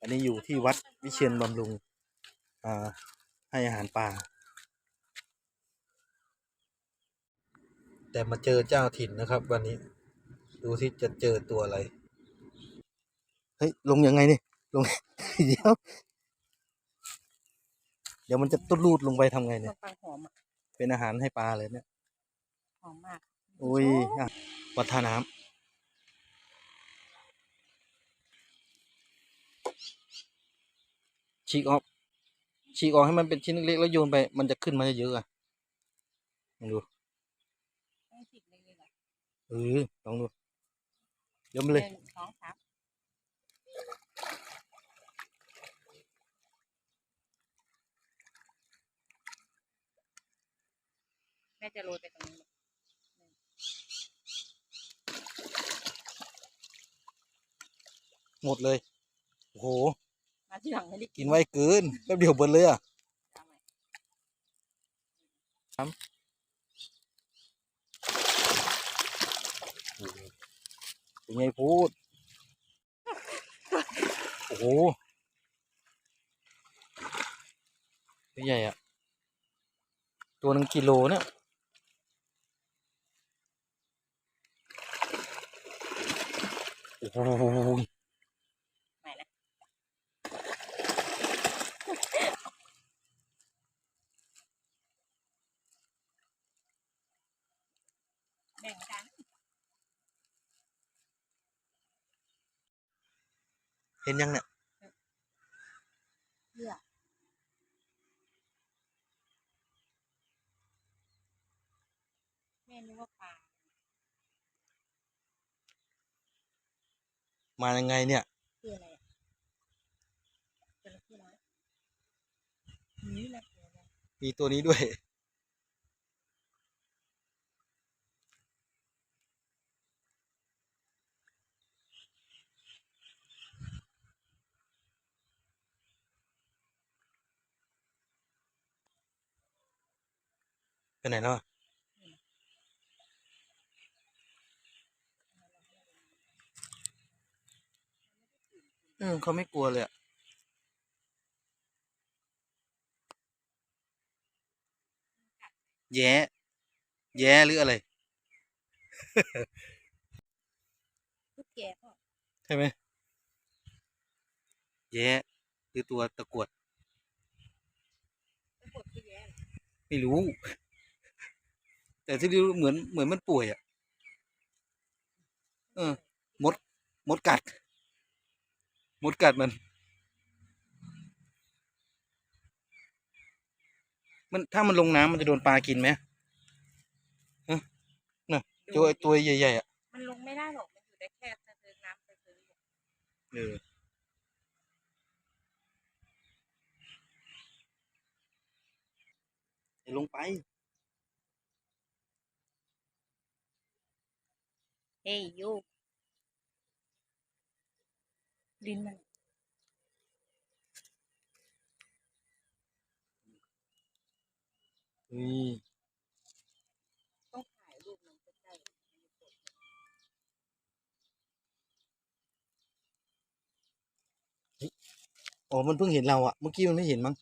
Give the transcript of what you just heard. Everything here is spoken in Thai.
อันนี้อยู่ที่วัดวิเชียนบำรุงอ่าให้อาหารปลาแต่มาเจอเจ้าถิ่นนะครับ วันนี้ ดูที่จะเจอตัวอะไร เฮ้ย ลงยังไงเนี่ยลง เดี๋ยว เดี๋ยวมันจะตุดรูดลงไปทำไงขนเนี่ยมปังหอมอะเป็นอาหารให้ปลาเลยเนี่ยหอมมาก อุ้ยอะวัดท่าน้ำ ฉีกออก ฉีกออกให้มันเป็นชิ้นเล็กๆแล้วโยนไป มันจะขึ้นมาเยอะๆอะลองดูต้องสิบเลยเลยเหรอเออลองดูโยนไปเลยหนึ่งสองสามแม่จะโรยไปตรงนี้หมดเลย โอ้โหมา ที่หลังไม่ได้กินไว้เกินแป๊บเดียวเบิดเลยอะเอาใหม่เป็นไงพูด โอ้โหตัวใหญ่อะ ตัวหนึ่งกิโลเนี่ยโอ้โหม่นะ แบ่งกัน เห็นยังเนี่ยเพื่อแม่นึกว่าปลามายังไงเนี่ยคืออะไรอะจระเข้น้อยนี่แหละเดี๋ยวนะมีตัวนี้ด้วย ไปไหนแล้วอะอืมเขาไม่กลัวเลยอะแย้ แย้หรืออะไรลูกแกก็ใช่ไหมแย้หรือตัวตะกรวดจะกดที่แย่เหรอไม่รู้ แต่ที่รู้เหมือนเหมือนมันป่วยอะเออมดมดกัด มดกัดมัน มันถ้ามันลงน้ำมันจะโดนปลากินไหมฮะน่ะตัวตัวใหญ่ๆอะมันลงไม่ได้หรอกมันอยู่ได้แค่เติมน้ำเติมเอออย่าลงไป เฮ้ยโยูลิ้นมันอืมต้องถ่ายรูปมันใกล้อ๋อมันเพิ่งเห็นเราอะเมื่อกี้มันไม่เห็นมั้ง